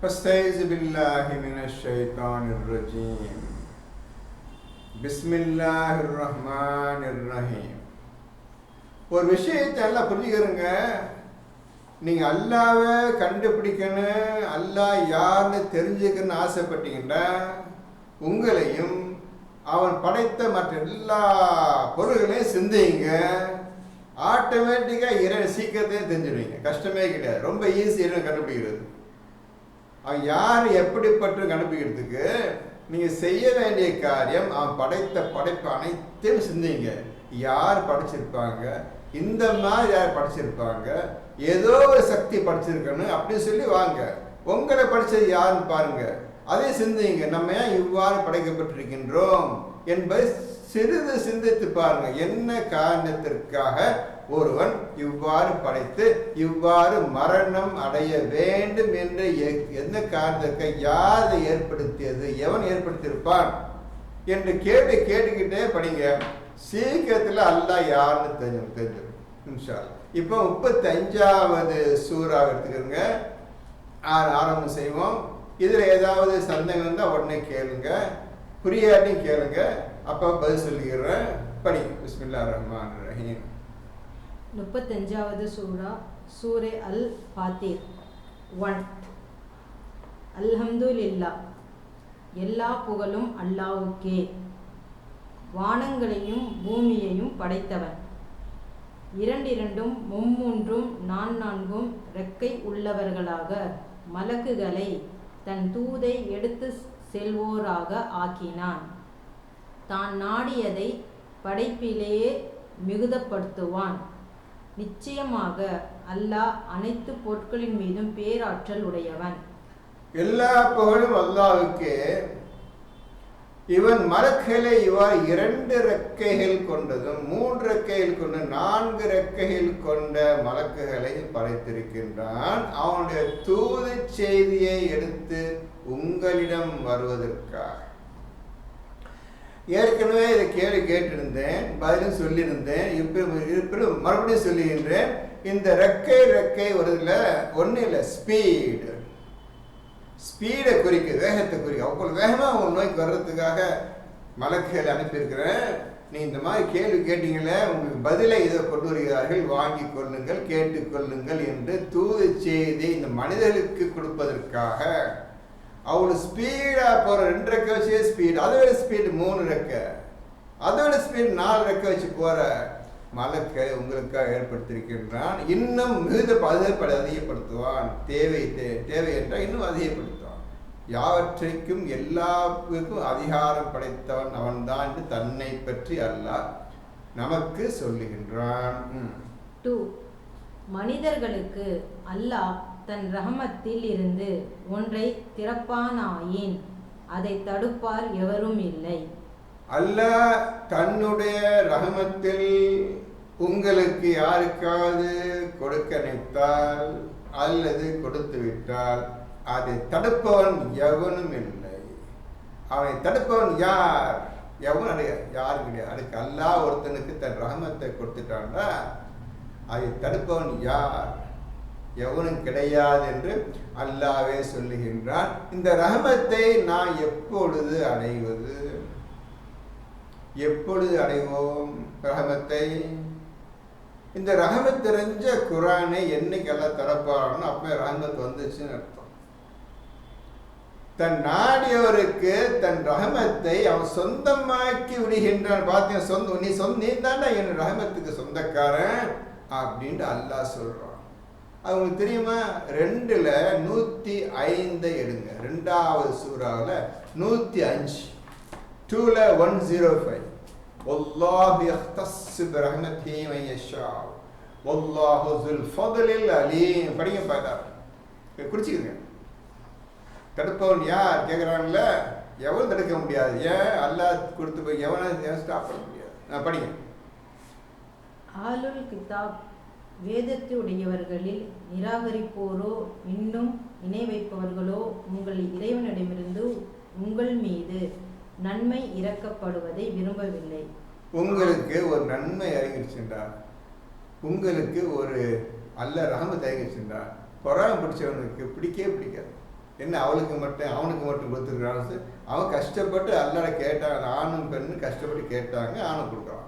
فاستعذ بالله من الشيطان الرجيم بسم الله الرحمن الرحيم ஒரு விஷயத்தை எல்லாம் புரிஞ்சுக்கிறங்க நீங்க அல்லாவை கண்டுபிடிக்கணும் அல்லாஹ் யாருன்னு தெரிஞ்சுக்கணும்னு ஆசைப்பட்டீங்கன்னா உங்களையும் அவன் படைத்த மற்ற எல்லா பொருள்களையும் சிந்திங்க ஆட்டோமேட்டிக்காக இறை சீக்கிரத்தையும் தெரிஞ்சிடுவீங்க கஷ்டமே கிடையாது ரொம்ப ஈஸி இறை கண்டுபிடிக்கிறது அவன் யார் எப்படிப்பட்டு கண்டுபிடிக்கிறதுக்கு நீங்கள் செய்ய வேண்டிய காரியம் அவன் படைத்த படைப்பு அனைத்தையும் சிந்திங்க. யார் படைச்சிருப்பாங்க? இந்த மாதிரி யார் படைச்சிருப்பாங்க? ஏதோ ஒரு சக்தி படைச்சிருக்கணும் அப்படின்னு சொல்லி வாங்க. உங்களை படித்தது யாருன்னு பாருங்க. அதே சிந்திங்க. நம்ம ஏன் இவ்வாறு படைக்கப்பட்டிருக்கின்றோம் என்பதை சிறிது சிந்தித்து பாருங்க என்ன காரணத்திற்காக ஒருவன் இவ்வாறு படைத்து இவ்வாறு மரணம் அடைய வேண்டும் என்று என்ன காரணத்திற்காக யார் ஏற்படுத்தியது எவன் ஏற்படுத்தியிருப்பான் என்று கேள்வி கேட்டுக்கிட்டே படிங்க. சீக்கிரத்தில் அல்லாஹ் யாருன்னு தெரிஞ்சு தெரிஞ்சிடும் இன்ஷா இப்போ முப்பத்தி அஞ்சாவது சூறா எடுத்துக்கிறோங்க ஆரம்பம் செய்வோம். இதில் ஏதாவது சந்தேகம் இருந்தால் உடனே கேளுங்க. புரியாட்டியும் கேளுங்க. அப்போ பதில் சொல்லிக்கிறேன் படி. பிஸ்மில்லா ரஹ்மான் ரஹீம். முப்பத்தஞ்சாவது சூரா சூரே அல் ஃபாத்திர். ஒன் அல்ஹம்துலில்லா. எல்லா புகழும் அல்லாவுக்கே வானங்களையும் பூமியையும் படைத்தவன். இரண்டிரண்டும் மும்மூன்றும் நான் நான்கும் ரெக்கை உள்ளவர்களாக மலக்குகளை தன் தூதை எடுத்து செல்வோராக ஆக்கினான். தான் நாடியதை படைப்பிலேயே மிகுதப்படுத்துவான். நிச்சயமாக அல்லாஹ் அனைத்து பொருட்களின் மீதும் பேராற்றல் உடையவன். எல்லா புகழும் அல்லாவுக்கு இவன் மரக்கிளை இவர் இரண்டு ரெக்கைகள் கொண்டதும் மூன்று ரெக்கைகள் கொண்ட நான்கு ரெக்கைகள் கொண்ட மலக்குகளை படைத்திருக்கின்றான். அவனுடைய தூது செய்தியை எடுத்து உங்களிடம் வருவதற்காக. ஏற்கனவே இதை கேள்வி கேட்டிருந்தேன் பதிலும் சொல்லியிருந்தேன் இப்போ இருப்பிலும் மறுபடியும் சொல்லுகின்றேன். இந்த ரெக்கை ரெக்கை வருதுல ஒன்றும் இல்லை ஸ்பீடு ஸ்பீடை குறிக்க வேகத்தை குறிக்க. அவ்வளோ வேகமாக உங்கள் நோய்க்கு வர்றதுக்காக மலக்குகள் அனுப்பியிருக்கிறேன். நீ இந்த மாதிரி கேள்வி கேட்டீங்களே உங்களுக்கு பதிலை இதை கொண்டு வருகிறார்கள். வாங்கி கொள்ளுங்கள் கேட்டுக்கொள்ளுங்கள் என்று தூது செய்தி இந்த மனிதர்களுக்கு கொடுப்பதற்காக. அவ்வளோ ஸ்பீடாக போகிற ரெண்டு ரெக்க வச்சே ஸ்பீடு அதை ஸ்பீடு மூணு ரெக்க. அதோட ஸ்பீடு நாலு ரெக்க வச்சு போகிற மலக்கை உங்களுக்காக ஏற்படுத்தியிருக்கின்றான். இன்னும் மிகுந்த அதிகப்பட அதிகப்படுத்துவான். தேவை தே- தேவை என்றால் இன்னும் அதிகப்படுத்துவான். யாவற்றைக்கும் எல்லாருக்கும் அதிகாரம் படைத்தவன் அவன்தான் என்று தன்னை பற்றி அல்ல நமக்கு சொல்லுகின்றான். டூ மனிதர்களுக்கு அல்லாஹ் தன் ரஹமத்தில் இருந்து ஒன்றை திறப்பானாயின் அதை தடுப்பார் எவரும் இல்லை. அல்லாஹ் தன்னுடைய ரகமத்தில் உங்களுக்கு யாருக்காவது கொடுக்க நினைத்தால் அல்லது கொடுத்து விட்டால் அதை தடுப்பவன் எவனும் இல்லை. அவனை தடுப்பவன் யார்? எவனும் அடைய யாரும் கிடையாது. அதுக்கு அல்லாஹ் ஒருத்தனுக்கு தன் ரகமத்தை கொடுத்துட்டான்டா அதை தடுப்பவன் யார்? எவனும் கிடையாது என்று அல்லாவே சொல்லுகின்றான். இந்த ரகமத்தை நான் எப்பொழுது அடைவது? எப்பொழுது அடைவோம் ரகமத்தை இந்த ரகமத் தெரிஞ்ச குரானை என்னைக்கெல்லாம் எல்லாம் அப்போ ரகமத் வந்துச்சுன்னு அர்த்தம். தன் நாடியவருக்கு தன் ரகமத்தை அவன் சொந்தமாக்கி விடுகின்றான். பார்த்தீங்க சொந்த நீ சொந்த நீ தாண்டா என் ரகமத்துக்கு சொந்தக்காரன் அப்படின்ட்டு அல்லாஹ் சொல்றான். அவங்களுக்கு தெரியுமா? ரெண்டில் நூற்றி ஐந்தை எடுங்க. ரெண்டாவது சூறாவில் நூற்றி அஞ்சு. டூவில் ஒன் ஜீரோ ஃபைவ் ஒல்லாஹு யஹ்தஸ்ஸு பிரஹ்மத்தி மையஷா ஒல்லாஹு ஜுல் ஃபதுலில் அலீம். படிங்க பார்த்தா. குறிச்சிக்கங்க. தடுப்பவன் யார் கேட்குறாங்கள எவனும் தடுக்க முடியாது. ஏன்? அல்லா கொடுத்து போய் எவனை ஸ்டாப் பண்ண முடியாது. நான் படிங்க. வேதத்தையுடையவர்களில் நிராகரிப்போரோ இன்னும் இணை வைப்பவர்களோ உங்கள் இறைவனிடமிருந்து உங்கள் மீது நன்மை இறக்கப்படுவதை விரும்பவில்லை. உங்களுக்கு ஒரு நன்மை இறங்கிடுச்சுண்டா உங்களுக்கு ஒரு அல்ல ரகம தயங்கிடுச்சுன்றார் கொரோனா பிடிச்சவனுக்கு பிடிக்கவே பிடிக்காது. என்ன அவளுக்கு மட்டும் அவனுக்கு மட்டும் கொடுத்துருக்கான்னு அவன் கஷ்டப்பட்டு அல்லாட கேட்டான். ஆணும் பெண்ணும் கஷ்டப்பட்டு கேட்டாங்க ஆணும் கொடுக்குறான்.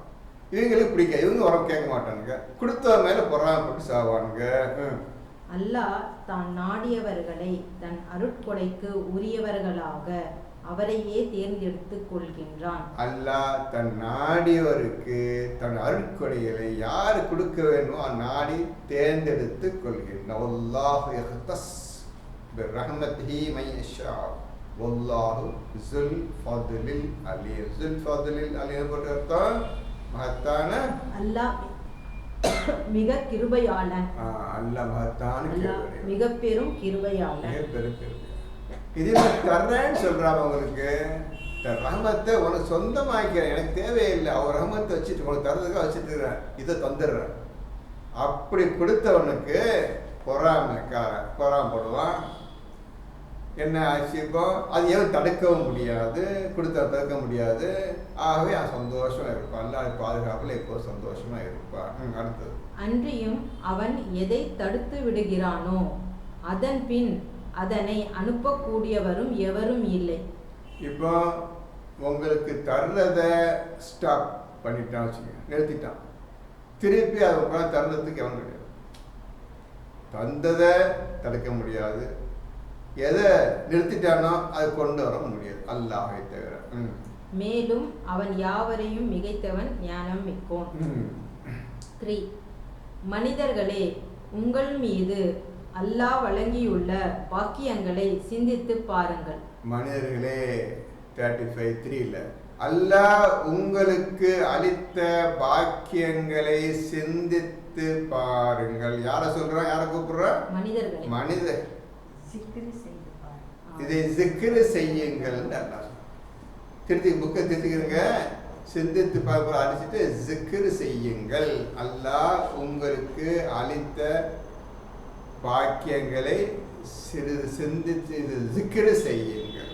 இவங்களுக்கு பிடிக்க இவங்க உரம் கேட்க மாட்டானுங்க. கொடுத்த மேல பொறாமப்பட்டு சாவானுங்க. அல்லாஹ் தான் நாடியவர்களை தன் அருட்கொடைக்கு உரியவர்களாக அவரையே தேர்ந்தெடுத்துக் கொள்கின்றான். அல்லாஹ் தன் நாடியவருக்கு தன் அருட்கொடைகளை யார் கொடுக்க வேண்டுமோ அந்நாடி தேர்ந்தெடுத்து கொள்கின்றான் ஃபதுலில் அலி அலி போட்டு அர்த்தம். மகத்தான அல்லாஹ் மிக கிருபையாளன் ஆ, அல்லாஹ் மகத்தான மிக பெரும் கிருபையாளன் மிக பெரும் கேள்வி இது தர்றேன்னு சொல்றாங்க உங்களுக்கு இந்த ரஹமத்தை உனக்கு சொந்தமாக்கிறேன் எனக்கு தேவையில்லை. அவர் ரஹமத்தை வச்சுட்டு உனக்கு தரதுக்காக வச்சுட்டு இருக்கிறேன் இதை தந்துடுறேன். அப்படி கொடுத்தவனுக்கு பொறாமைக்காரன் பொறாமப்படுவான் என்ன ஆச்சு இப்போ அது ஏன் தடுக்கவும் முடியாது கொடுத்த தடுக்க முடியாது? ஆகவே அவன் சந்தோஷமா இருப்பான். அல்லாஹ் பாதுகாப்புல இப்போ சந்தோஷமா இருப்பான்? அடுத்தது. அன்றியும் அவன் எதை தடுத்து விடுகிறானோ அதன் பின் அதனை அனுப்பக்கூடியவரும் எவரும் இல்லை. இப்போ உங்களுக்கு தர்றத ஸ்டாப் பண்ணிட்டான் வச்சுக்கோங்க. நிறுத்திட்டான். திருப்பி அதை தர்றதுக்கு எவன் கிடையாது. தந்ததை தடுக்க முடியாது. எதை நிறுத்திட்டானோ அதை கொண்டு வர முடியாது. அல்லாஹை தவிர. மேலும் அவன் யாவரையும் மிகைத்தவன் ஞானம் மிக்கோன். த்ரீ மனிதர்களே உங்கள் மீது அல்லாஹ் வழங்கியுள்ள பாக்கியங்களை சிந்தித்து பாருங்கள். மனிதர்களே தேர்ட்டி ஃபைவ் த்ரீல அல்லாஹ் உங்களுக்கு அளித்த பாக்கியங்களை சிந்தித்து பாருங்கள். யாரை சொல்றான்? யாரை கூப்பிடுறா மனிதர்களே. மனித சிக்கிரி செய்து பாரு இதை சிக்கிரு செய்யுங்கள். திருத்தி புக்கை திருத்திக்கிறங்க. சிந்தித்து பார்க்க அடிச்சுட்டு சிக்கிரு செய்யுங்கள். அல்லாஹ் உங்களுக்கு அளித்த பாக்கியங்களை சிறிது சிந்தித்து இது சிக்கிரு செய்யுங்கள்.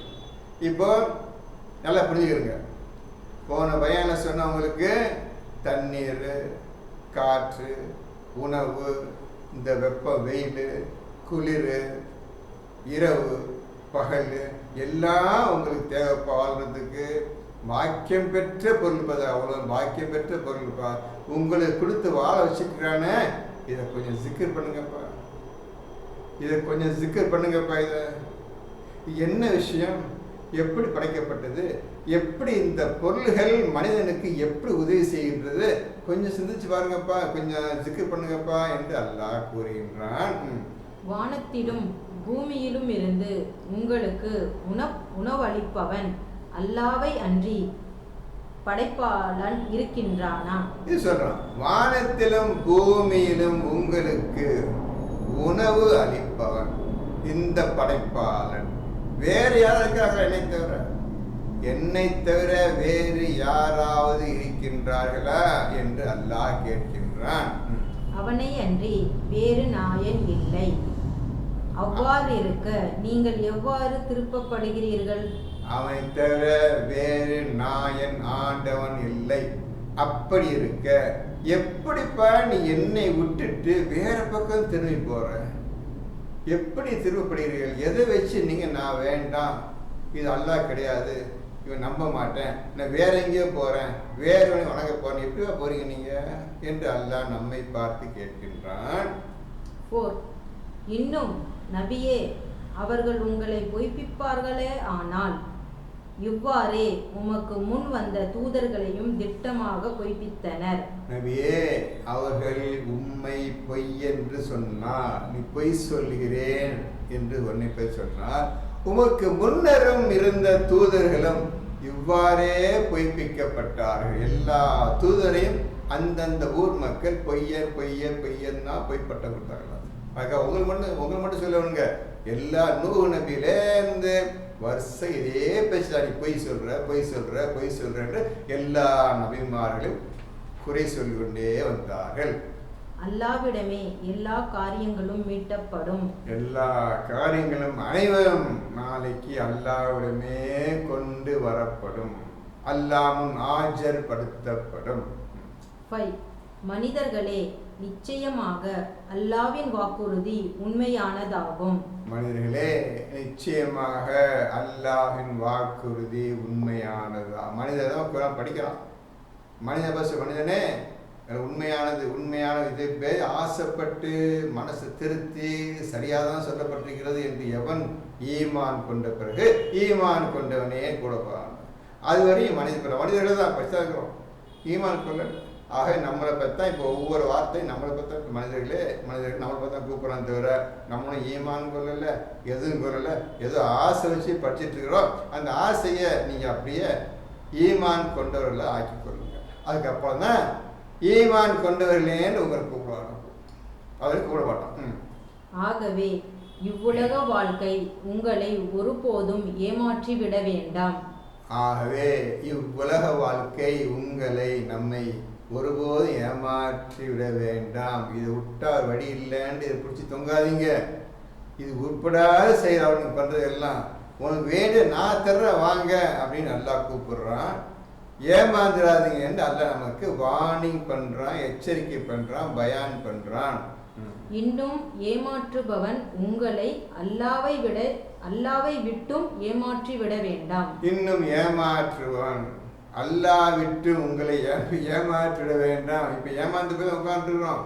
இப்போ நல்லா புரிஞ்சுக்கிறங்க. போன பயான சொன்னவங்களுக்கு தண்ணீர் காற்று உணவு இந்த வெப்ப வெயில் குளிர் இரவு பகல் எல்லாம் உங்களுக்கு தேவை வாழ்றதுக்கு வாக்கியம் பெற்ற பொருள் பத அவ்வளோ வாக்கியம் பெற்ற பொருள் பா. உங்களுக்கு கொடுத்து வாழ வச்சுக்கிறானே இதை கொஞ்சம் சிக்கர் பண்ணுங்கப்பா. இதை கொஞ்சம் சிக்கர் பண்ணுங்கப்பா இதை. என்ன விஷயம்? எப்படி படைக்கப்பட்டது? எப்படி இந்த பொருள்கள் மனிதனுக்கு எப்படி உதவி செய்கின்றது? கொஞ்சம் சிந்திச்சு பாருங்கப்பா கொஞ்சம் சிக்கர் பண்ணுங்கப்பா என்று அல்லாஹ் கூறுகின்றான். வானத்திலும் பூமியிலும் இருந்து உங்களுக்கு உண உணவளிப்பவன் அல்லாவை அன்றி படைப்பாளன் இருக்கின்றானா? இது சொல்றான். வானத்திலும் பூமியிலும் உங்களுக்கு உணவு அளிப்பவன் இந்த படைப்பாளன். வேறு யாரும் இருக்கிறார்களா என்னை தவிர? என்னை தவிர வேறு யாராவது இருக்கின்றார்களா என்று அல்லாஹ் கேட்கின்றான். அவனை அன்றி வேறு நாயன் இல்லை. அவ்வாறு இருக்க நீங்கள் எவ்வாறு திருப்பப்படுகிறீர்கள்? அவனை தவிர வேறு நாயன் ஆண்டவன் இல்லை. அப்படி இருக்க எப்படிப்பா நீ என்னை விட்டுட்டு வேற பக்கம் திரும்பி போற? எப்படி திரும்பப்படுகிறீர்கள் எதை வச்சு நீங்க நான் வேண்டாம்? இது அல்லாஹ் கிடையாது. இவன் நம்ப மாட்டேன். நான் வேற எங்கேயோ போறேன். வேறவனை வணங்க போறேன். எப்படிவா போறீங்க நீங்க? என்று அல்லாஹ் நம்மை பார்த்து கேட்கின்றான். இன்னும் நபியே அவர்கள் உங்களை பொய்ப்பிப்பார்களே ஆனால் இவ்வாறே உமக்கு முன் வந்த தூதர்களையும் திட்டமாக பொய்ப்பித்தனர். நபியே அவர்கள் உண்மை பொய் என்று சொன்னார் நீ பொய் சொல்கிறேன் என்று உன்னை போய் சொன்னார் உமக்கு முன்னரும் இருந்த தூதர்களும் இவ்வாறே பொய்ப்பிக்கப்பட்டார்கள். எல்லா தூதரையும் அந்தந்த ஊர் மக்கள் பொய்யர் பொய்யர் பொய்யன்னா பொய்ப்பட்ட கொடுத்தார்கள்? ஆக உங்களுக்கு மட்டும் உங்களுக்கு மட்டும் சொல்லணுங்க. எல்லா நூறு நபியிலேருந்து வருஷம் இதே பேச்சு நீ பொய் சொல்ற பொய் சொல்ற பொய் சொல்றேன்னு எல்லா நபிமார்களும் குறை சொல்லிக் கொண்டே வந்தார்கள். அல்லாவிடமே எல்லா காரியங்களும் மீட்டப்படும். எல்லா காரியங்களும் அனைவரும் நாளைக்கு அல்லாவிடமே கொண்டு வரப்படும். அல்லாமும் ஆஜர்படுத்தப்படும். மனிதர்களே நிச்சயமாக அல்லாவின் வாக்குறுதி உண்மையானதாகும். மனிதர்களே நிச்சயமாக அல்லாஹின் வாக்குறுதி உண்மையானதா? மனிதர் தான் படிக்கிறான். மனித பஸ் மனிதனே உண்மையானது உண்மையானது உண்மையான இது ஆசைப்பட்டு மனசு திருத்தி சரியாக தான் சொல்லப்பட்டிருக்கிறது என்று எவன் ஈமான் கொண்ட பிறகு ஈமான் கொண்டவனே கூட போகிறான் அதுவரையும் மனித பிற மனிதர்கள் தான் படித்தா இருக்கிறோம். ஈமான் கொள்ள ஆக நம்மளை பற்றி இப்போ ஒவ்வொரு வார்த்தையும் நம்மளை பற்றி மனிதர்களே மனிதர்கள் நம்மளை பற்றி கூப்பிட்றான் தவிர நம்மளும் ஈமான் கொள்ளலை எதுவும் கொள்ளலை ஏதோ ஆசை வச்சு படிச்சிட்டு இருக்கிறோம். அந்த ஆசையை நீங்கள் அப்படியே ஈமான் கொண்டவர்களை ஆக்கி கொள்ளுங்க. அதுக்கப்புறம் தான் ஈமான் கொண்டவர்களேன்னு உங்களை கூப்பிடுவாங்க அவருக்கு கூப்பிட மாட்டோம். ஆகவே இவ்வுலக வாழ்க்கை உங்களை ஒருபோதும் ஏமாற்றி விட வேண்டாம். ஆகவே இவ்வுலக வாழ்க்கை உங்களை நம்மை ஒருபோதும் ஏமாற்றி விட வேண்டாம். இது விட்டார் வழி இல்லைன்னு இதை பிடிச்சி தொங்காதீங்க. இது உட்படாத செயல் அவனுக்கு பண்ணுறது எல்லாம் உனக்கு வேண்டிய நான் தர்றேன் வாங்க அப்படின்னு நல்லா கூப்பிடுறான். ஏமாந்துடாதீங்கன்னு அல்லாஹ் நமக்கு வார்னிங் பண்ணுறான் எச்சரிக்கை பண்ணுறான் பயான் பண்ணுறான் இன்னும் ஏமாற்றுபவன் உங்களை அல்லாவை விட அல்லாவை விட்டும் ஏமாற்றி விட வேண்டாம். இன்னும் ஏமாற்றுவான். அல்லா விட்டு உங்களை ஏ- ஏமாற்றிட வேண்டாம்? இப்போ ஏமாந்து போய் உட்காந்துருக்குறோம்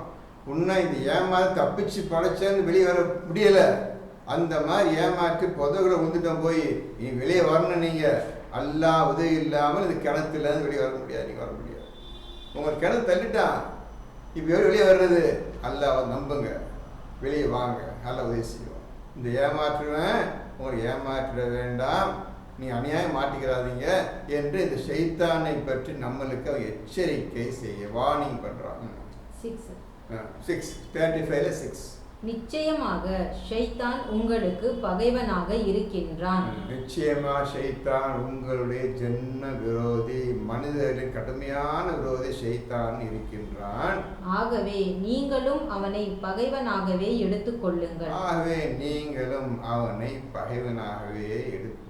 உன்னை இந்த ஏமாந்து தப்பிச்சு படைச்சேன்னு வெளியே வர முடியலை. அந்த மாதிரி ஏமாற்றி புதகுல உந்துட்டோம் போய் நீ வெளியே வரணும் நீங்கள் அல்லா உதவி இல்லாமல் இந்த கிணத்துலேருந்து வெளியே வர முடியாது நீங்கள் வர முடியாது. உங்கள் கிணத்து தள்ளிட்டான். இப்போ எப்படி வெளியே வர்றது? அல்லாஹ் நம்புங்க. வெளியே வாங்க. நல்லா உதவி செய்வோம் இந்த ஏமாற்றுவேன் உங்களை ஏமாற்றிட வேண்டாம். நீ அநியாயம் மாட்டிக்கிறாதீங்க என்று இந்த ஷைத்தானை பற்றி நம்மளுக்கு எச்சரிக்கை செய்ய வார்னிங் பண்ணுறான் சிக்ஸ் தேர்ட்டி ஃபைவ்ல சிக்ஸ் நிச்சயமாக ஷைத்தான் உங்களுக்கு பகைவனாக இருக்கின்றான். நிச்சயமா ஷைத்தான் உங்களுடைய ஜென்ம விரோதி மனிதர்களின் கடுமையான விரோதி ஷைத்தான் இருக்கின்றான். ஆகவே நீங்களும் அவனை பகைவனாகவே எடுத்துக்கொள்ளுங்கள். ஆகவே நீங்களும் அவனை பகைவனாகவே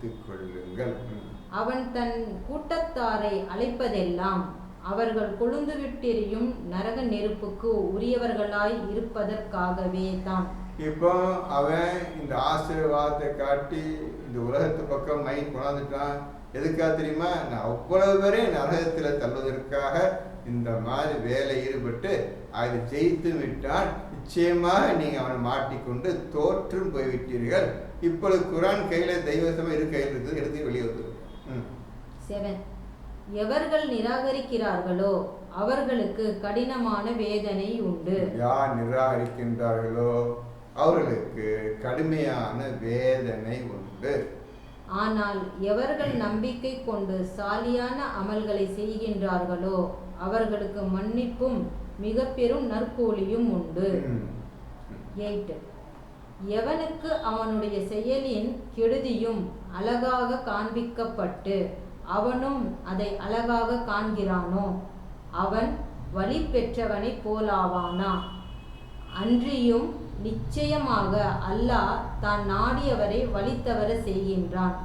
எடுத்துக்கொள்ளுங்கள். ம். அவன் தன் கூட்டத்தாரை அழைப்பதெல்லாம் அவர்கள் கொழுந்துவிட்டெறியும் நரக நெருப்புக்கு உரியவர்களாய் இருப்பதற்காகவே தான். இப்போ அவன் இந்த ஆசீர்வாதத்தை காட்டி இந்த உலகத்து பக்கம் மை கொண்டாந்துட்டான். எதுக்காக தெரியுமா? நான் அவ்வளவு பேரையும் நரகத்தில் தள்ளுவதற்காக இந்த மாதிரி வேலை ஈடுபட்டு அதை ஜெயித்து விட்டான். நிச்சயமாக நீங்கள் அவனை மாட்டிக்கொண்டு தோற்றும் போய்விட்டீர்கள். இப்பொழுது குரான் கையில் தெய்வசமாக இரு கையில் இருக்குது எடுத்து வெளியே வந்துடும் எவர்கள் நிராகரிக்கிறார்களோ அவர்களுக்கு கடினமான வேதனை உண்டு. யார் நிராகரிக்கின்றார்களோ அவர்களுக்கு கடுமையான வேதனை உண்டு. ஆனால் எவர்கள் நம்பிக்கை கொண்டு சாலியான அமல்களை செய்கின்றார்களோ அவர்களுக்கு மன்னிப்பும் மிக பெரும் நற்கூலியும் உண்டு. எயிட் எவனுக்கு அவனுடைய செயலின் கெடுதியும் அழகாக காண்பிக்கப்பட்டு அவனும் அதை அழகாக காண்கிறானோ அவன் வழி பெற்றவனைப் போலாவானா? அன்றியும் நிச்சயமாக அல்லாஹ் தான் நாடியவரை வழித்தவர செய்கின்றான்.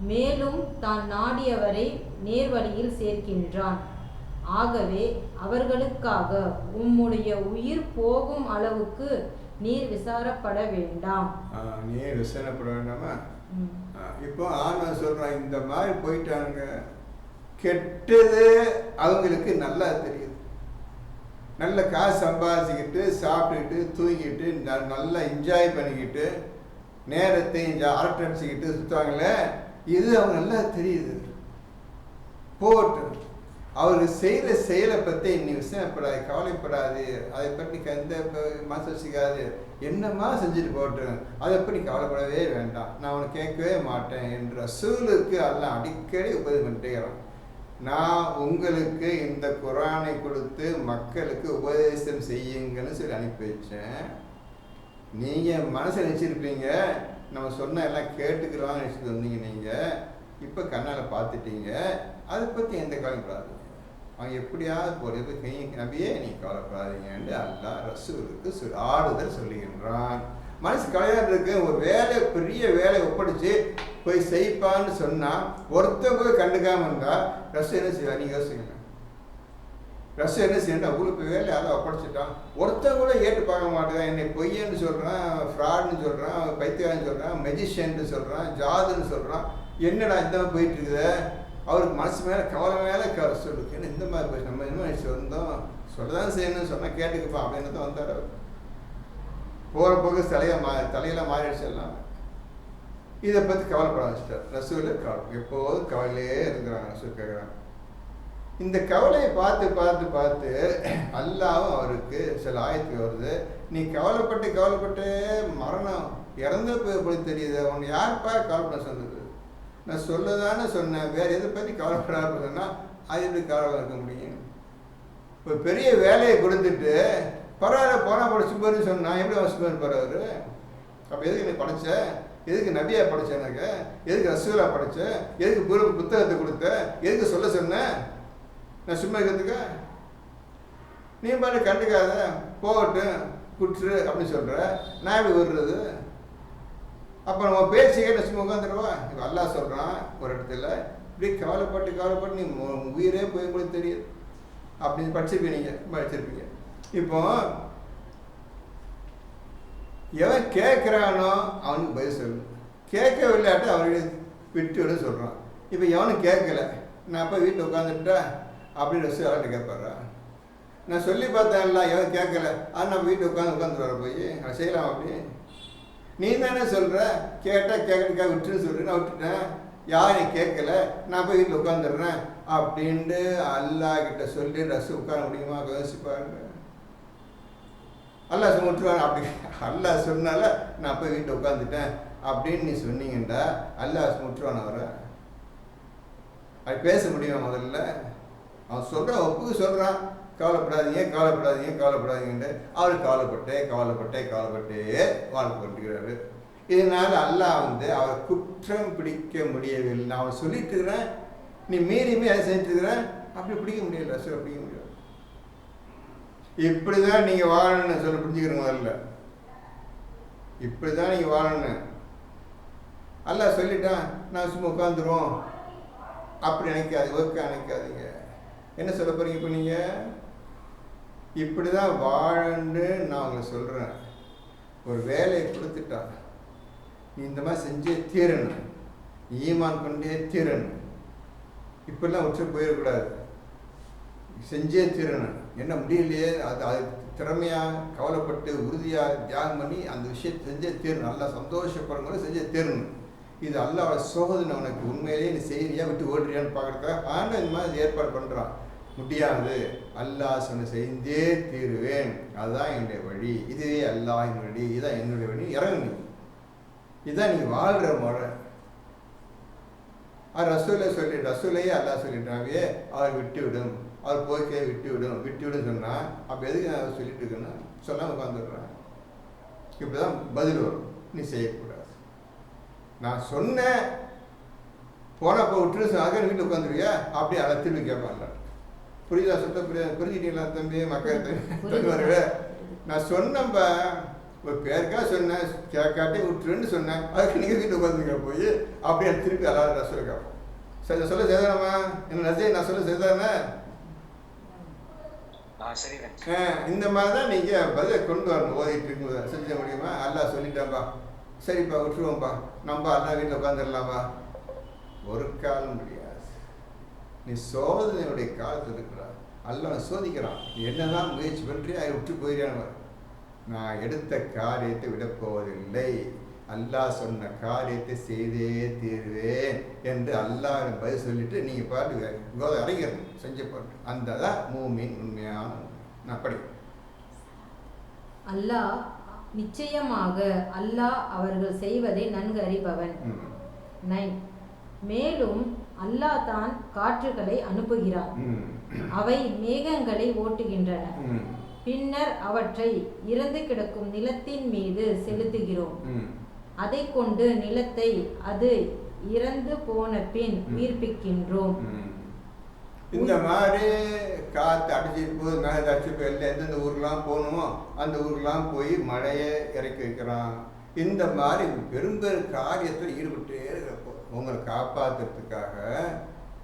மேலும் தான் நாடியவரை நேர்வழியில் சேர்க்கின்றான். ஆகவே அவர்களுக்காக உம்முடைய உயிர் போகும் அளவுக்கு நீர் விசாரப்பட வேண்டாம். ஆ, நீ விசனப்பட வேண்டாமா? இப்போ ஆனவன் சொல்றான் இந்த மாதிரி போயிட்டாங்க கெட்டது அவங்களுக்கு நல்லா தெரியுது. நல்ல காசு சம்பாதிச்சுக்கிட்டு சாப்பிட்டுக்கிட்டு தூங்கிட்டு நல்லா என்ஜாய் பண்ணிக்கிட்டு நேரத்தை என்ஜாய் அரட்டை அடிச்சுக்கிட்டு சுற்றுவாங்களே இது அவங்க நல்லா தெரியுது. போட்டு அவர்கள் செய்கிற செயலை பற்றி நீ விசனப்படாது கவலைப்படாது. அதை பற்றி எந்த மனசு வச்சுக்காது. என்னமா செஞ்சுட்டு போட்டுருங்க அதை பற்றி கவலைப்படவே வேண்டாம். நான் உன்னை கேட்கவே மாட்டேன் என்ற சூழலுக்கு எல்லாம் அடிக்கடி உபதேசம் பண்ணிட்டேன் நான் உங்களுக்கு இந்த குரானை கொடுத்து மக்களுக்கு உபதேசம் செய்யுங்கன்னு சொல்லி அனுப்பி வச்சேன். நீங்கள் மனசில் நினச்சிருப்பீங்க. நம்ம சொன்ன எல்லாம் கேட்டுக்கிறோம்னு நினச்சிட்டு வந்தீங்க நீங்கள் இப்போ கண்ணால் பார்த்துட்டீங்க. அதை பற்றி எந்த கவலைப்படாதீங்க அவன் எப்படியாவது போகிறது கை நபியே நீ கவலைப்படாதீங்கன்னு அல்லாஹ் ரசூலுக்கு சொல் ஆறுதல் சொல்லுகின்றான் மனசு கலையாக இருக்கு ஒரு வேலை பெரிய வேலை ஒப்படைச்சு போய் செய்ப்பான்னு சொன்னால் ஒருத்தவங்க போய் கண்டுக்காம இருந்தால் ரசு என்ன செய்வா நீங்கள் யோசிக்கணும் ரசம் என்ன செய்யணும் அவ்வளோ வேலை அதை ஒப்படைச்சிட்டான் ஒருத்தன் கூட ஏற்று பார்க்க மாட்டேன் என்னை பொய்யன்னு சொல்கிறான் ஃப்ராட்னு சொல்கிறான் பைத்தியான்னு சொல்கிறான் மெஜிஷியன்னு சொல்கிறான் ஜாதுன்னு சொல்கிறான் என்னடா இந்த போயிட்டு இருக்குது அவருக்கு மனசு மேலே கவலை மேலே க சொல்லுக்கு என்ன இந்த மாதிரி போச்சு. நம்ம என்ன நினச்சி வந்தோம்? சொல்லதான் செய்யணும்னு சொன்னால் கேட்டுக்கப்பா அப்படின்னு தான் வந்தார் அவர். போகிற போக தலையை மா தலையெல்லாம் மாறிடுச்சு எல்லாம். இதை பற்றி கவலைப்பட ஆரம்பிச்சிட்டார். ரசூல் கவலை எப்போதும் கவலையே இருக்கிறாங்க ரசூல் கேட்குறாங்க இந்த கவலையை பார்த்து பார்த்து பார்த்து அல்லாவும் அவருக்கு சில ஆயத்துக்கு வருது. நீ கவலைப்பட்டு கவலைப்பட்டு மரணம் இறந்த போய் எப்படி தெரியுது. உன்னை யாருப்பா கவலைப்பட சொன்னது? நான் சொன்னதானே சொன்னேன். வேறு எதை பற்றி கவலைப்படாமல் சொன்னால் அது எப்படி கவலை இருக்க முடியும்? இப்போ பெரிய வேலையை கொடுத்துட்டு பரவாயில்ல போனால் படிச்சுப்பாருன்னு சொன்னால் எப்படி அவன் சும்மா போகிறவர் அப்போ எதுக்கு நீ படைச்ச? எதுக்கு நபியா படித்த எனக்கு? எதுக்கு ரசூலா படித்த எதுக்கு குரு புத்தகத்தை கொடுத்த? எதுக்கு சொல்ல சொன்னேன் நான் சும்மா இருக்கிறதுக்க? நீ பாட்டு கண்டுக்காத. போகட்டும் குற்று அப்படின்னு சொல்கிற நான் எப்படி விடுறது? அப்போ நம்ம பேச்சு சும்மா உட்காந்துருவா இப்போ அல்லா சொல்கிறான் ஒரு இடத்துல இப்படி கவலைப்பட்டு கவலைப்பட்டு நீ உயிரே போய் கூட தெரியுது. அப்படின்னு படிச்சிருப்பீங்க நீங்கள் படிச்சிருப்பீங்க. இப்போ எவன் கேட்குறானோ அவனுக்கு பதில் சொல்லு. விளையாட்டு அவனுடைய விட்டு விட சொல்கிறான் இப்போ எவனும் கேட்கல. நான் அப்போ வீட்டில் உட்காந்துட்டா அப்படின்னு ரசி யார்கிட்ட கேட்பாரா? நான் சொல்லி பார்த்தேன்ல எவன் கேட்கல. அது நம்ம வீட்டில் உட்காந்து உட்காந்துட்டு வர போய் அதை செய்யலாம் அப்படின்னு நீ தானே சொல்கிற கேட்டால் கேட்கறதுக்காக விட்டுன்னு சொல்கிறேன் நான் விட்டுட்டேன். யாரும் கேட்கல? நான் போய் வீட்டில் உட்காந்துடுறேன் அப்படின்ட்டு அல்லாஹ் கிட்ட சொல்லி ரசு உட்கார முடியுமா? யோசிப்பாருங்க அல்லாஹ் விட்டுருவாங்க அப்படி அல்லா சொன்னால நான் போய் வீட்டில் உட்காந்துட்டேன் அப்படின்னு நீ சொன்னீங்கண்டா அல்லா விட்டுருவான் அவரை. அது பேச முடியுமா முதல்ல? அவன் சொல்கிறான் ஒப்புக்கு சொல்கிறான் கவலைப்படாதீங்க கவலைப்படாதீங்க கவலைப்படாதீங்கன்ட்டு அவர் கவலைப்பட்டே கவலைப்பட்டே கவலைப்பட்டே வாழ்ந்து கொண்டிருக்கிறாரு. இதனால் அல்லாஹ் வந்து அவர் குற்றம் பிடிக்க முடியவில்லை. நான் அவன் சொல்லிட்டு இருக்கிறேன். நீ மீறியுமே அதை செஞ்சுருக்கிறேன் அப்படி பிடிக்க முடியல சார் பிடிக்க முடியாது இப்படி தான் நீங்கள் வாழணும்னு சொல்ல புரிஞ்சுக்கிறோம் முதல்ல. இப்படி தான் நீங்கள் வாழணும் அல்லாஹ் சொல்லிட்டான் நான் சும்மா உட்காந்துருவோம் அப்படி நினைக்காது ஒர்க்காக நினைக்காதீங்க. என்ன சொல்ல போகிறீங்க இப்போ நீங்கள் இப்படி தான் வாழன்னு நான் அவங்களை சொல்கிறேன் ஒரு வேலையை கொடுத்துட்டா நீ இந்த மாதிரி செஞ்சே தீரணும். ஈமான் கொண்டே தீரணும். இப்படிலாம் விட்டு போயிடக்கூடாது. செஞ்சே தீரணும். என்ன முடியலையே? அது அது திறமையாக கவலைப்பட்டு உறுதியாக தியாகம் பண்ணி அந்த விஷயத்தை செஞ்சே தீரணும். நல்லா சந்தோஷப்படுற செஞ்சே தீரணும். இது அல்லாவோட சோதனை உனக்கு உண்மையிலேயே நீ செய்யறியா? விட்டு ஓடுறியான்னு பார்க்குறதுக்காக ஆனால் இந்த மாதிரி ஏற்பாடு பண்ணுறான் முடியாது அல்லாஹ் சொன்ன செய்தே தீருவேன். அதுதான் என்னுடைய வழி. இதுவே அல்லாஹின் வழி. இதுதான் என்னுடைய வழி. இறங்கு. இதுதான் நீ வாழ்கிற முறை. அவர் ரசூலை சொல்லி ரசூலையே அல்லாஹ் சொல்லிட்டாவே அவர் விட்டுவிடும். அவர் போய்க்கே விட்டு விடும் விட்டு சொன்னால் அப்போ எதுக்கு நான் அதை சொல்லிட்டு இருக்கேன்னா சொல்லாமல் உட்காந்துடுறேன் இப்படி தான் பதில் வரும். நீ செய்யக்கூடாது. நான் சொன்னேன். போனப்போ விட்டுரு சொன்னாக்க வீட்டில் உட்காந்துருவியா அப்படி அதை திரும்பி கேட்பான்ல. புரியுதா? சொல்ல புரியுதா புரிஞ்சுட்டீங்களா தம்பி மக்கள்? தம்பி நான் சொன்னப்ப ஒரு பேருக்கா சொன்னேன் கேட்காட்டி விட்டுருன்னு சொன்னேன். அதுக்கு நீங்கள் வீட்டில் உட்காந்துருக்க போய். அப்படியே திருப்பி எல்லாரும் ரசூலை கேட்போம் சரி சொல்ல செய்தானம்மா? என்ன நசை நான் சொல்ல செய்தானே? இந்த மாதிரி தான் நீங்கள் பதிலை கொண்டு வரணும் ஓதிட்டு இருக்கும்போது செஞ்ச முடியுமா? அல்லாஹ் சொல்லிட்டான்பா. சரிப்பா விட்டுருவோம்ப்பா நம்ம அல்லா வீட்டில் உட்காந்துடலாமா ஒரு காலம் முடியாது. நீ சோதனையுடைய காலத்தில் இருக்கிறா அல்லாஹ் சோதிக்கிறான். நீ என்னதான் முயற்சி பண்ணுறியா விட்டு போயிடான்னு நான் எடுத்த காரியத்தை விடப் போவதில்லை. அல்லாஹ் சொன்ன காரியத்தை செய்தே தீருவேன் என்று அல்லாஹ் பதில் சொல்லிட்டு நீங்கள் பாட்டு விவாதம் இறங்கிடணும். செஞ்ச பாட்டு. அந்த தான் மூமின் உண்மையான நான் படி அல்லாஹ் நிச்சயமாக அல்லாஹ் அவர்கள் செய்வதை நன்கு அறிபவன். நைன். மேலும் அல்லாஹ் தான் காற்றுகளை அனுப்புகிறார் ம். அவை மேகங்களை ஓட்டுகின்றன. பின்னர் அவற்றை இறந்து கிடக்கும் நிலத்தின் மீது செலுத்துகிறோம். அதை கொண்டு நிலத்தை அது இறந்து போன பின். உயிர்ப்பிக்கின்றோம். இந்த மாதிரி காற்று அடிச்சிட்டு போகுது மேலே அடிச்சு போய் எல்லாம் எந்தெந்த ஊர்லாம் போகணுமோ அந்த ஊர்லாம் போய் மழையை இறக்கி வைக்கிறான் இந்த மாதிரி பெரும்பெரும் காரியத்தில் ஈடுபட்டே இருக்கப்போ உங்களை காப்பாற்றுறதுக்காக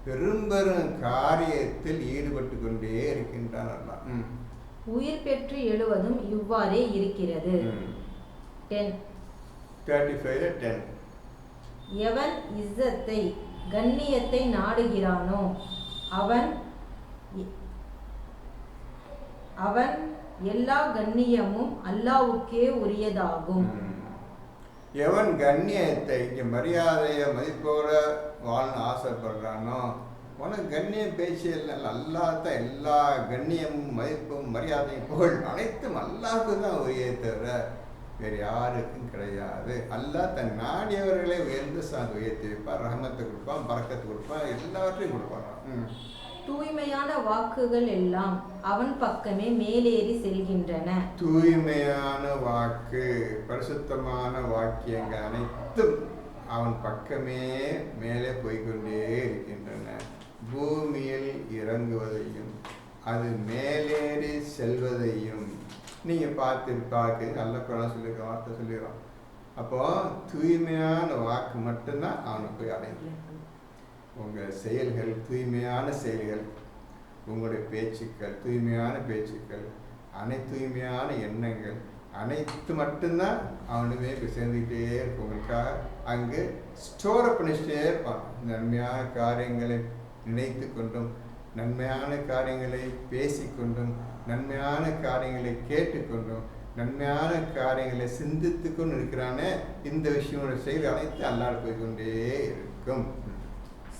பெரும் பெரும் காரியத்தில் ஈடுபட்டு கொண்டே இருக்கின்றான். உயிர் பெற்று எழுவதும் இவ்வாறே இருக்கிறது. டென் 35 டென் எவன் இஸ்ஸத்தை கண்ணியத்தை நாடுகிறானோ அவன் அவன் எல்லா கண்ணியமும் அல்லாவுக்கே உரியதாகும். எவன் கண்ணியத்தை இங்கே மரியாதையை மதிப்போட வாழ ஆசைப்படுறானோ உனக்கு கண்ணியம் பேச்சு இல்லை அல்லாஹ் எல்லா கண்ணியமும் மதிப்பும் மரியாதையும் புகழ் அனைத்தும் அல்லாவுக்கு தான் உரிய தவிர வேறு யாருக்கும் கிடையாது அல்லா தன் நாடியவர்களை உயர்ந்து சார் உயர்த்தி வைப்பான் ரஹமத்தை கொடுப்பான் பறக்கத்தை கொடுப்பான் எல்லாவற்றையும் கொடுப்பான் ம். தூய்மையான வாக்குகள் எல்லாம் அவன் பக்கமே மேலேறி செல்கின்றன. தூய்மையான வாக்கு பரிசுத்தமான வாக்கியங்கள் அனைத்தும் அவன் பக்கமே மேலே போய்க்கொண்டே இருக்கின்றன. பூமியில் இறங்குவதையும் அது மேலேறி செல்வதையும் நீங்கள் பார்த்து பார்க்க நல்ல குரான் சொல்லியிருக்க வார்த்தை சொல்லிடுறோம். அப்போ தூய்மையான வாக்கு மட்டும்தான் அவனுக்கு போய் அடையும். உங்கள் செயல்கள் தூய்மையான செயல்கள் உங்களுடைய பேச்சுக்கள் தூய்மையான பேச்சுக்கள் அனை தூய்மையான எண்ணங்கள் அனைத்து மட்டும்தான் அவனுமே இப்போ சேர்ந்துக்கிட்டே இருக்கும். உங்களுக்காக அங்கு ஸ்டோர் பண்ணிச்சிட்டே இருப்பான். நன்மையான காரியங்களை நினைத்து கொண்டும் நன்மையான காரியங்களை பேசிக்கொண்டும் நன்மையான காரியங்களை கேட்டுக்கொண்டும் நன்மையான காரியங்களை சிந்தித்து கொண்டு இருக்கிறானே இந்த விஷயங்களோட செயல் அனைத்து அல்லாட போய்க்கொண்டே இருக்கும்.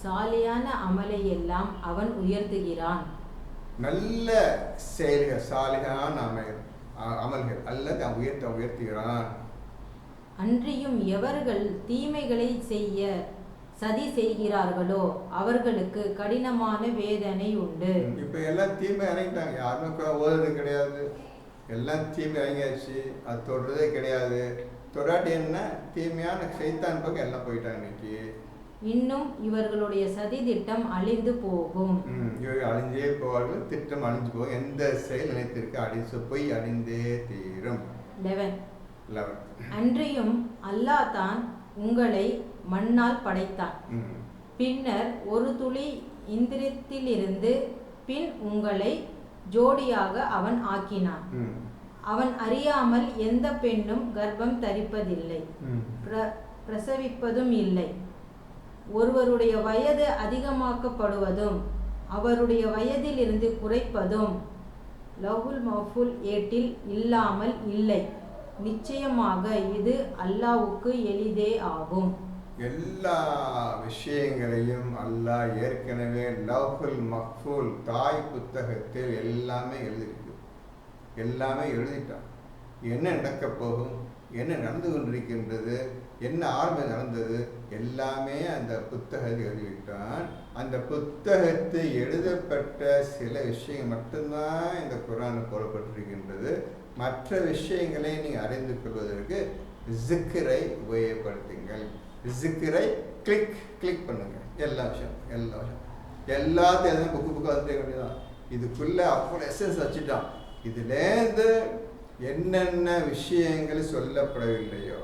சாலியான அமலை எல்லாம் அவன் உயர்த்துகிறான். நல்ல செயல்கள் சாலிகான அமல் அமல்கள். அல்லது உயர்த்த உயர்த்துகிறான். அன்றியும் எவர்கள் தீமைகளை செய்ய சதி செய்கிறார்களோ அவர்களுக்கு கடினமான வேதனை உண்டு. இப்போ எல்லாம் தீமை இறங்கிட்டாங்க யாருமே ஓதுறது கிடையாது. எல்லாம் தீமை இறங்கியாச்சு அது தொடுறதே கிடையாது. தொடாட்டி என்ன? தீமையான சைத்தான் பக்கம் எல்லாம் போயிட்டாங்க இன்னைக்கு. இன்னும் இவர்களுடைய சதி திட்டம் அழிந்து போகும். இவர்கள் அழிஞ்சே போவார்கள் திட்டம் அழிஞ்சு போகும். எந்த செயல் நினைத்திருக்கு? அழிச்சு போய் அழிந்தே தீரும். லெவன் லெவன் அன்றியும் அல்லாஹ் தான் உங்களை மண்ணால் படைத்தான். பின்னர் ஒரு துளி இந்திரத்திலிருந்து பின் உங்களை ஜோடியாக அவன் ஆக்கினான். அவன் அறியாமல் எந்த பெண்ணும் கர்ப்பம் தரிப்பதில்லை. பிரசவிப்பதும் இல்லை. ஒருவருடைய வயது அதிகமாக்கப்படுவதும் அவருடைய வயதிலிருந்து குறைப்பதும் லவ்வுல் மஃபுல் ஏட்டில் இல்லாமல் இல்லை. நிச்சயமாக இது அல்லாவுக்கு எளிதே ஆகும். எல்லா விஷயங்களையும் அல்லாஹ் ஏற்கனவே லவ்ஹுல் மஃபூல் தாய் புத்தகத்தில் எல்லாமே எழுதியிருக்கு. எல்லாமே எழுதிட்டான். என்ன நடக்கப் போகும் என்ன நடந்து கொண்டிருக்கின்றது? என்ன ஆரம்பம் நடந்தது? எல்லாமே அந்த புத்தகத்தில் எழுதிவிட்டான் அந்த புத்தகத்தை எழுதப்பட்ட சில விஷயங்கள் மட்டும்தான் இந்த குரானில் போடப்பட்டிருக்கின்றது. மற்ற விஷயங்களை நீங்கள் அறிந்து கொள்வதற்கு ஜிக்கரை உபயோகப்படுத்துங்கள். ஜிக்கரை கிளிக் கிளிக் பண்ணுங்கள் எல்லா விஷயம் எல்லா விஷயம். எல்லாத்தையும் எதுவும் புக்கு புக்காக வந்து வேண்டியதான் இதுக்குள்ளே அவ்வளோ எசன்ஸ் வச்சுட்டான். இதுலேருந்து என்னென்ன விஷயங்கள் சொல்லப்படவில்லையோ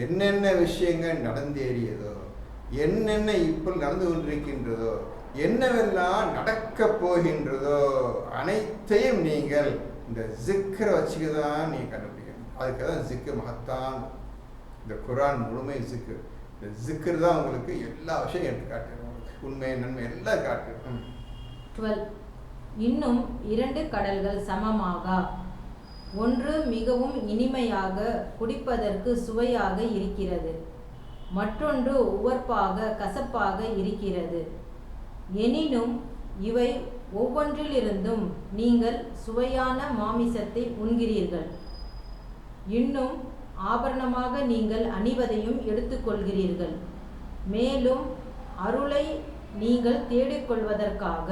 என்னென்ன விஷயங்கள் நடந்தேறியதோ என்னென்ன இப்போ நடந்து கொண்டிருக்கின்றதோ என்னவெல்லாம் நடக்க போகின்றதோ அனைத்தையும் நீங்கள் இந்த ஜிக்கரை வச்சுக்க தான் நீங்கள் கண்டுபிடிக்கணும். அதுக்கு தான் ஜிக்கு மகத்தான் இந்த குரான் முழுமை ஜிக்கு இந்த ஜிக்கர் தான் உங்களுக்கு எல்லா விஷயம் எடுத்து காட்டிடும் உங்களுக்கு உண்மை நன்மை எல்லாம் காட்டிடும் இன்னும் இரண்டு கடல்கள் சமமாகா. ஒன்று மிகவும் இனிமையாக குடிப்பதற்கு சுவையாக இருக்கிறது. மற்றொன்று உவர்ப்பாக கசப்பாக இருக்கிறது. எனினும் இவை ஒவ்வொன்றிலிருந்தும் நீங்கள் சுவையான மாமிசத்தை உண்கிறீர்கள். இன்னும் ஆபரணமாக நீங்கள் அணிவதையும் எடுத்துக்கொள்கிறீர்கள். மேலும் அருளை நீங்கள் தேடிக்கொள்வதற்காக.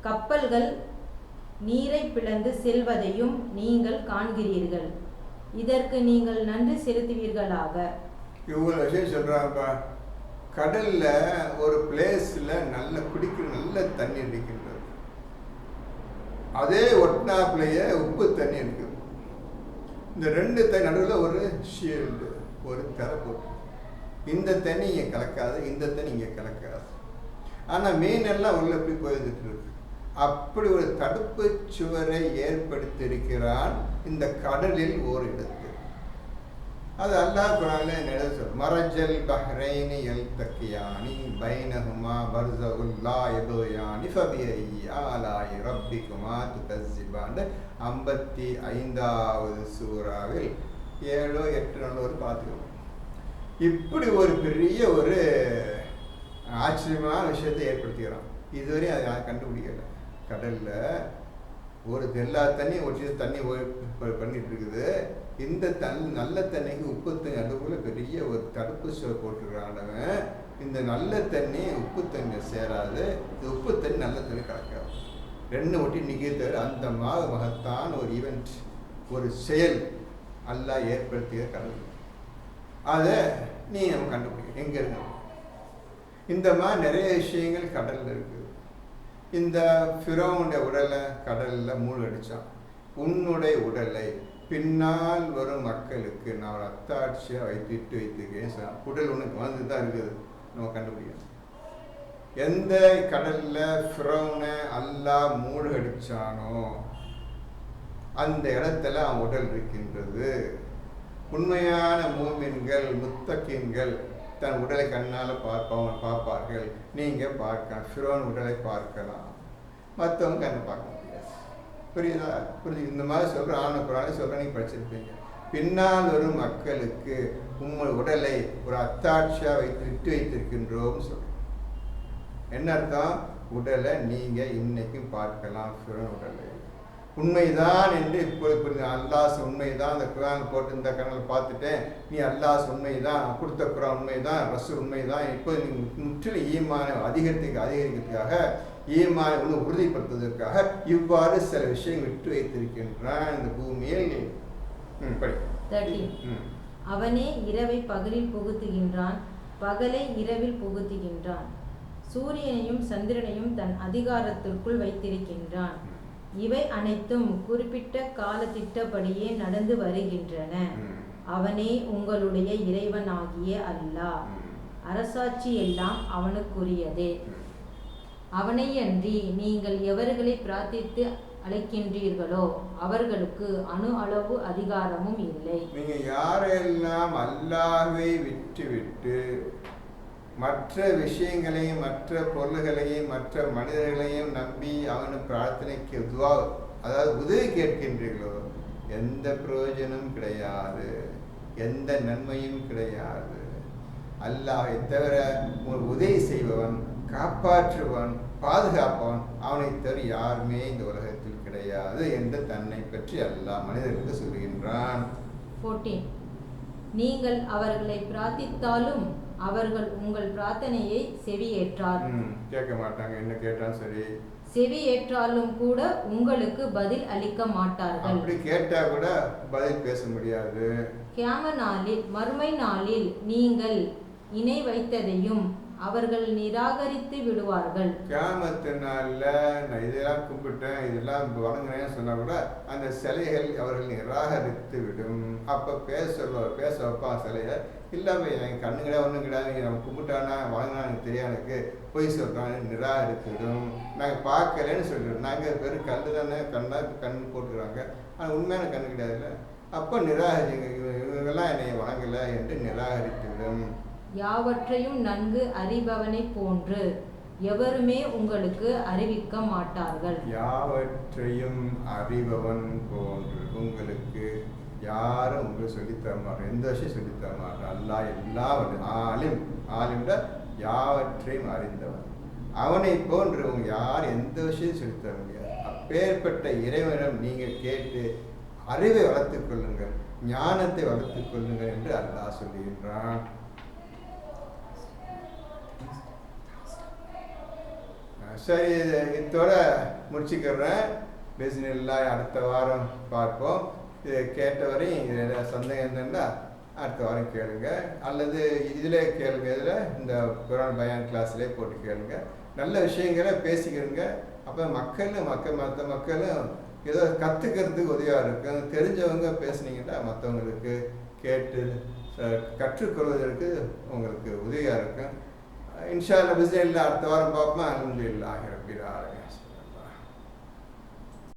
கப்பல்கள் நீரை பிளந்து செல்வதையும் நீங்கள் காண்கிறீர்கள். இதற்கு நீங்கள் நன்றி செலுத்துவீர்களாக. இவ்வளோ விஷயம் சொல்கிறாங்கப்பா கடலில் ஒரு பிளேஸில் நல்ல குடிக்கிற நல்ல தண்ணி இருக்கின்றது. அதே ஒட்னாப்புலையே உப்பு தண்ணி இருக்குது இந்த ரெண்டு தண்ணி நடுவில் ஒரு ஷீல்டு ஒரு திரை போட்டு இந்த தண்ணி இங்கே கலக்காது இந்த தண்ணி இங்கே கலக்காது. ஆனால் மீன் எல்லாம் உள்ள போய் போயிட்டு இருக்கு. அப்படி ஒரு தடுப்பு சுவரை ஏற்படுத்தியிருக்கிறான் இந்த கடலில் ஓர் இடத்து அது அல்லாஹ் குரான்ல நிலை சொல் மரஜல் பஹ்ரைனி எல் தக்கியானி பைனஹுமா பர்சகுல்லா எபோயானி ஃபபியை ஆலாய் ரப்பிக்குமா துகசிபாண்டு ஐம்பத்தி ஐந்தாவது சூறாவில் ஏழோ எட்டு ஒரு பார்த்துக்கணும் இப்படி ஒரு பெரிய ஒரு ஆச்சரியமான விஷயத்தை ஏற்படுத்திக்கிறான் இதுவரையும் அதை யாரும் கண்டுபிடிக்கல. கடலில் ஒரு எல்லா தண்ணியும் ஒட்டி தண்ணி பண்ணிட்டு இருக்குது. இந்த தன் நல்ல தண்ணிக்கு உப்பு தண்ணி அதுக்குள்ள பெரிய ஒரு தடுப்பு சுவர் போட்டுக்கிறானவன் இந்த நல்ல தண்ணி உப்பு தண்ணி சேராது. இந்த உப்பு தண்ணி நல்ல தண்ணி கலக்காது. ரெண்டு ஒட்டி நிகழ்த்தவர் அந்த மாக மகத்தான ஒரு ஈவெண்ட் ஒரு செயல் அல்லா ஏற்படுத்திய கடல் அதை நீ நம்ம கண்டுபிடிக்க எங்கே இருக்கணும் இந்த மாதிரி நிறைய விஷயங்கள் கடல்ல இருக்குது இந்த ஃபிரோனுடைய உடலை கடலில் மூழ்கடிச்சான். உன்னுடைய உடலை பின்னால் வரும் மக்களுக்கு நான் ஒரு அத்தாட்சியாக வைத்துட்டு வைத்துக்கேன் உடல் உனக்கு வந்து தான் இருக்குது. நம்ம கண்டுபிடிக்கணும். எந்த கடலில் ஃபிரோனை அல்லா மூழ்கடிச்சானோ அந்த இடத்துல அவன் உடல் இருக்கின்றது. உண்மையான மூமின்கள் முத்தக்கின்கள் தன் உடலை கண்ணால் பார்ப்பவன் பார்ப்பார்கள். நீங்கள் பார்க்கலாம் ஃபிரோன் உடலை பார்க்கலாம். மற்றவங்க கண்ணை பார்க்க முடியாது. புரியுதா? புரியுது? இந்த மாதிரி சொல்கிற ஆன குரானை சொல்கிற நீங்கள் படிச்சிருப்பீங்க. பின்னால் வரும் மக்களுக்கு உங்கள் உடலை ஒரு அத்தாட்சியாக வைத்து விட்டு வைத்திருக்கின்றோம்னு சொல்கிறோம் என்ன அர்த்தம்? உடலை நீங்கள் இன்றைக்கும் பார்க்கலாம் ஃபிரோன் உடலை. உண்மைதான் என்று இப்பொழுது புரிந்து அல்லாஸ் உண்மைதான். அந்த குரான் போட்டு இந்த கணக்கில் பார்த்துட்டேன். நீ அல்லாஸ் உண்மைதான் கொடுத்த குரான் உண்மைதான் ரசு உண்மைதான். இப்போ நீ முற்றிலும் ஈமான அதிகரித்துக்கு அதிகரிக்கிறதுக்காக ஈமான ஒன்று உறுதிப்படுத்துவதற்காக இவ்வாறு சில விஷயங்கள் விட்டு வைத்திருக்கின்றான் இந்த பூமியில் படி. அவனே இரவை பகலில் புகுத்துகின்றான் பகலை இரவில் புகுத்துகின்றான். சூரியனையும் சந்திரனையும் தன் அதிகாரத்திற்குள் வைத்திருக்கின்றான். இவை அனைத்தும் குறிப்பிட்ட காலத்திட்டப்படியே நடந்து வருகின்றன. அவனே உங்களுடைய இறைவனாகிய அல்லாஹ். அரசாட்சி எல்லாம் அவனுக்குரியதே. அவனையன்றி நீங்கள் எவர்களை பிரார்த்தித்து அழைக்கின்றீர்களோ அவர்களுக்கு அணு அளவு அதிகாரமும் இல்லை நீங்க யாரெல்லாம் அல்லாஹ்வை விட்டுவிட்டு மற்ற விஷயங்களையும் மற்ற பொருள்களையும் மற்ற மனிதர்களையும் நம்பி அவனு பிரார்த்தனைக்கு துவா அதாவது உதவி கேட்கின்றீர்களோ எந்த பிரயோஜனமும் கிடையாது. எந்த நன்மையும் கிடையாது. அல்லாஹை தவிர ஒரு உதவி செய்பவன் காப்பாற்றுவன் பாதுகாப்பவன் அவனை தவிர யாருமே இந்த உலகத்தில் கிடையாது என்று தன்னை பற்றி அல்லாஹ் மனிதர்களுக்கு சொல்கின்றான் நீங்கள் அவர்களை பிரார்த்தித்தாலும் அவர்கள் உங்கள் பிரார்த்தனையை செவியேற்றார். கேட்க மாட்டாங்க என்ன கேட்டாலும் சரி. செவியேற்றாலும் கூட உங்களுக்கு பதில் அளிக்க மாட்டார்கள். அப்படி கேட்டா கூட பதில் பேச முடியாது. கியாம நாளில் மறுமை நாளில் நீங்கள் இணை வைத்ததையும் அவர்கள் நிராகரித்து விடுவார்கள். கியாமத்து நாள்ல நான் இதெல்லாம் கும்பிட்டேன் இதெல்லாம் வணங்கினேன்னு சொன்னா கூட அந்த சிலைகள் அவர்கள் நிராகரித்து விடும். அப்ப பேச சொல்லுவார் பேச வைப்பான் சிலைய இல்லாம என் கண்ணுங்களே ஒன்றும் கிடையாது நீங்க நம்ம கும்பிட்டானா வணங்கினா எனக்கு தெரியாது எனக்கு பொய் சொல்றான் நிராகரித்து விடும் நாங்க பார்க்கலன்னு சொல்லிடுறோம் நாங்க வெறும் கல்லு தானே கண்ணா கண் போட்டுக்கிறாங்க. ஆனா உண்மையான கண்ணு கிடையாதுல்ல? அப்போ நிராகரிங்க இவங்க- இவங்கெல்லாம் என்னை வணங்கலை என்று நிராகரித்து விடும் யாவற்றையும் நன்கு அறிபவனைப் போன்று எவருமே உங்களுக்கு அறிவிக்க மாட்டார்கள். யாவற்றையும் அறிபவன் போன்று உங்களுக்கு யாரும் உங்களுக்கு சொல்லித்தர மாட்டார் எந்த விஷயம் சொல்லித்தர மாட்டார் அல்லாஹ் எல்லாம் ஆலிம் ஆலிம்ட யாவற்றையும் அறிந்தவன். அவனை போன்று உங்க யார் எந்த விஷயம் சொல்லித்தர முடியாது. அப்பேற்பட்ட இறைவனிடம் நீங்கள் கேட்டு அறிவை வளர்த்துக் கொள்ளுங்கள் ஞானத்தை வளர்த்துக் கொள்ளுங்கள் என்று அல்லாஹ் சொல்லுகின்றான். சரி இது முடிச்சுக்கிறேன். பிஸ்னில்லா அடுத்த வாரம் பார்ப்போம். இது கேட்டவரையும் இது சந்தேகம் என்னென்னா அடுத்த வாரம் கேளுங்க. அல்லது இதிலே கேளுங்க இதில் இந்த குரான் பயான் கிளாஸ்லேயே போட்டு கேளுங்க. நல்ல விஷயங்களை பேசிக்கிறங்க. அப்போ மக்களும் மக்கள் மற்ற மக்களும் ஏதோ கற்றுக்கிறதுக்கு உதவியாக இருக்கும். தெரிஞ்சவங்க பேசுனீங்கன்னா மற்றவங்களுக்கு கேட்டு கற்றுக்கொள்வதற்கு உங்களுக்கு உதவியாக இருக்கும். இன்ஷா அல்ல பிஸ்னஸ் அடுத்த வாரம் பார்ப்போம் அலமதுல்லாஹி ரபில்